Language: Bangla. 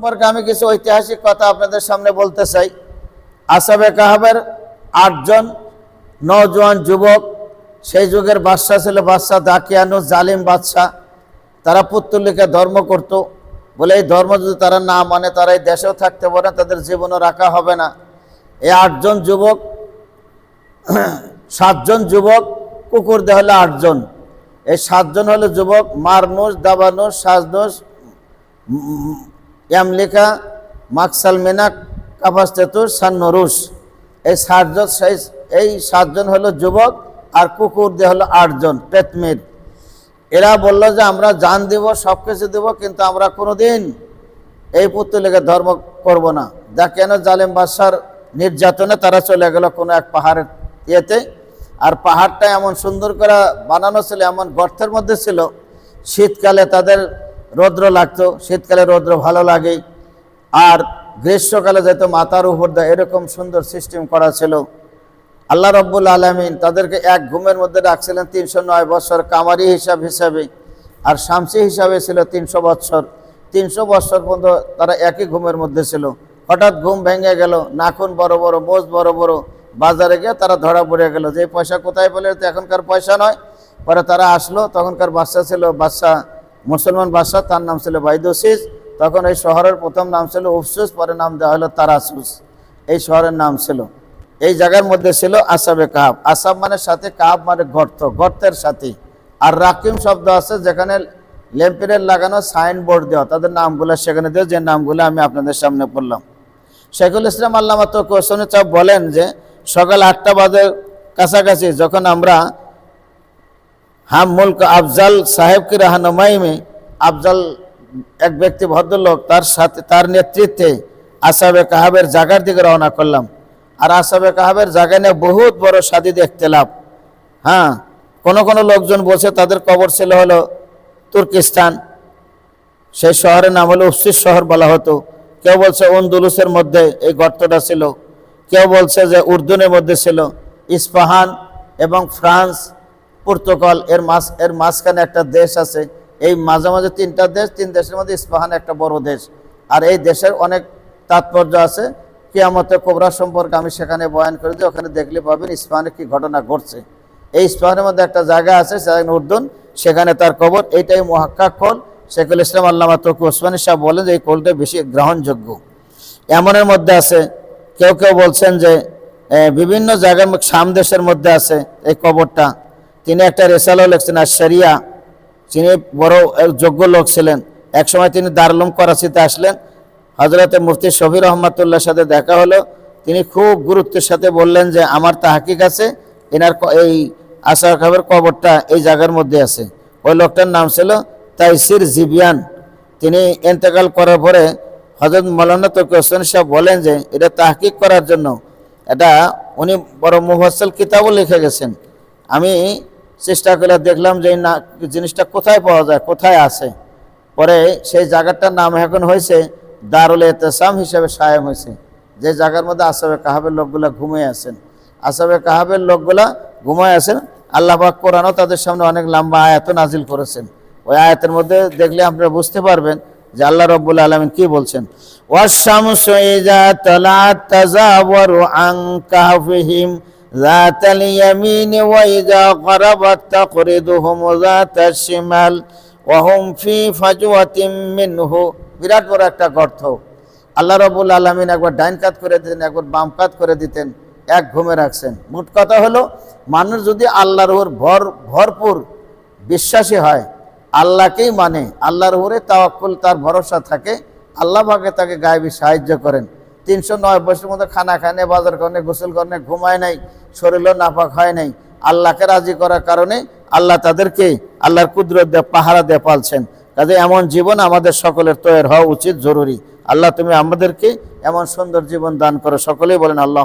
সম্পর্কে আমি কিছু ঐতিহাসিক কথা আপনাদের সামনে বলতে চাই। আসাবে কাহাবের আটজন নজওয়ান যুবক, সেই যুগের বাদশাহ ছিল বাদশাহ দাকিয়ানুস জালিম বাদশাহ। তারা পুত্তলিকে ধর্ম করত। বলে এই ধর্ম যদি তারা না মানে তারা এই দেশেও থাকতে পারে তাদের জীবনও রাখা হবে না। এই আটজন যুবক, সাতজন যুবক, কুকুর হলো আটজন। এই সাতজন হলো যুবক মারনুস দাবানুস সাজনুস ইয়ামলিকা মাকসাল মিনাক কাপাস্তেতুর সান্নরুস এই সাতজন এই সাতজন হলো যুবক আর কুকুর দিয়ে হলো আটজন পেতমির এরা বলল যে আমরা জান দিব, সব কিছু দেব, কিন্তু আমরা কোনোদিন এই পুত্তলিকে ধর্ম করব না। যা কেন জালেম বাদশার নির্যাতনে তারা চলে গেল কোনো এক পাহাড়ের ইয়েতে। আর পাহাড়টা এমন সুন্দর করে বানানো ছিল, এমন গর্তের মধ্যে ছিল, শীতকালে তাদের রৌদ্র লাগতো, শীতকালে রৌদ্র ভালো লাগে। আর গ্রীষ্মকালে যেত মাথার উপর দেয় এরকম সুন্দর সিস্টেম করা ছিল, আল্লাহ রব্বুল আলমিন তাদেরকে এক ঘুমের মধ্যে রাখছিলেন তিনশো নয় বছর, কামারি হিসাব হিসাবে। আর শামসি হিসাবে ছিল তিনশো বছর। তিনশো বছর পর্যন্ত তারা একই ঘুমের মধ্যে ছিল। হঠাৎ ঘুম ভেঙে গেল, নাখুন বড় বড়, মোজ বড় বড়। বাজারে গিয়ে তারা ধরা পড়ে গেল, যে পয়সা কোথায় পেলে তো এখনকার পয়সা নয়। পরে তারা আসলো, তখনকার বাচ্চা ছিল বাদশা মুসলমান বাদশাহ, তার নাম ছিল বাইদোসিস। তখন এই শহরের প্রথম নাম ছিল উফসুস, পরে নাম দেওয়া হলো তারাসুস। এই শহরের নাম ছিল। এই জায়গার মধ্যে ছিল আসাবে কাহাব। আসাব মানে সাথে, কাহাব মানে গর্ত। গর্তের সাথে। আর রাকিম শব্দ আছে যেখানে ল্যাম্পিনের লাগানো সাইনবোর্ড দেওয়া। তাদের নামগুলো সেখানে দেওয়া, যে নামগুলো আমি আপনাদের সামনে পড়লাম। শেখুল ইসলাম আল্লামা তো কোসনে চাপ বলেন যে, সকাল আটটা বাজে কাছাকাছি, যখন আমরা হাম মুলক আফজাল সাহেবকে রাহানুমাইমে আফজাল এক ব্যক্তি ভদ্রলোক, তার সাথে তার নেতৃত্বে আসাবে কাহাবের জায়গার দিকে রওনা করলাম। আর আসাবে কাহাবের জায়গা নিয়ে বহুত বড় সাদি দেখতে লাভ। হ্যাঁ কোন কোন লোকজন বলছে তাদের কবর ছিল হলো তুর্কিস্তান। সেই শহরের নাম হলো উফসিস শহর বলা হতো। কেউ বলছে অন্দুলুসের মধ্যে এই গর্তটা ছিল। কেউ বলছে যে উর্দুনের মধ্যে ছিল। ইস্পাহান এবং ফ্রান্স পর্তুগাল, এর মাঝ, এর মাঝখানে একটা দেশ আছে। এই মাঝে মাঝে তিনটা দেশ, তিন দেশের মধ্যে ইস্পাহান একটা বড় দেশ। আর এই দেশের অনেক তাৎপর্য আছে। কিয়ামতে কোবরা সম্পর্কে আমি সেখানে বয়ান করে দিই, ওখানে দেখলে পাবেন ইস্পাহানে কি ঘটনা ঘটছে। এই ইস্পাহানের মধ্যে একটা জায়গা আছে সেখানে উর্দুন, সেখানে তার কবর, এইটাই মহাক্কা কল। শেখুল ইসলাম আল্লামা তকু ওসমানী সাহেব বলেন যে এই কোলটা বেশি গ্রহণযোগ্য। এমনের মধ্যে আছে, কেউ কেউ বলছেন যে বিভিন্ন জায়গার মধ্যে সাম দেশের মধ্যে আছে এই কবরটা। তিনি একটা রেসালও লিখছেন, আর শরিয়া তিনি বড় যোগ্য লোক ছিলেন। একসময় তিনি দারুলুম করাচিতে আসলেন। হজরতে মুফতি শফির রহমতুল্লাহর সাথে দেখা হলো। তিনি খুব গুরুত্বের সাথে বললেন যে, আমার তা হাকিক আছে, এনার এই আশা খাবের কবরটা এই জায়গার মধ্যে আছে। ওই লোকটার নাম ছিল তাইসির জিবিয়ান। তিনি এন্তেকাল করার পরে হজরত মৌলানা তকি হোসেন সাহেব বলেন যে, এটা তাহকিক করার জন্য। এটা উনি বড় মুফাসল কিতাবও লিখে গেছেন। আমি চেষ্টা করে দেখলাম যে না, জিনিসটা কোথায় পাওয়া যায়, কোথায় আছে। পরে সেই জায়গাটার নাম এখন হয়েছে দারুল এতেসাম হিসেবে সায়েম হয়েছে। যে জায়গার মধ্যে আসাবে কাহাবের লোকগুলা ঘুমিয়ে আছেন। আসাবে কাহাবের লোকগুলা ঘুমায় আছেন। আল্লাহবাক কোরআনও তাদের সামনে অনেক লম্বা আয়াত নাজিল করেছেন। ওই আয়াতের মধ্যে দেখলে আপনারা বুঝতে পারবেন যে আল্লাহ রব্বুল আলমিন কি বলছেন? ওয়াসামু সৈজা তালা তাজাওয়ারু আং কাহফিহিম ذات اليمين وإذا غربت تقرضهم ذات الشمال وهم في فجوة منه বিরাট বড় একটা গর্ত আল্লাহ রবুল আলমিন একবার ডাইন কাত করে দিতেন একবার বাম কাত করে দিতেন এক ঘুমে রাখছেন মোট কথা হলো মানুষ যদি আল্লাহর উপর ভর ভরপুর বিশ্বাসী হয় আল্লাহকেই মানে আল্লাহর উপরে তাওয়াক্কুল তার ভরসা থাকে আল্লাহ ভাগে তাকে গায়েবী সাহায্য করেন তিনশো নয় বছরের মধ্যে খানা খায় নাই, বাজার করনে গোসল করনে ঘুমায় নাই, শরীরও নাপাক হয় নাই। আল্লাহকে রাজি করার কারণে আল্লাহ তাদেরকে আল্লাহর কুদরত দিয়ে, পাহারা দিয়ে পালছেন। কাজে এমন জীবন আমাদের সকলের তৈরি হওয়া উচিত, জরুরি। আল্লাহ তুমি আমাদেরকে এমন সুন্দর জীবন দান করো। সকলেই বলেন আল্লাহ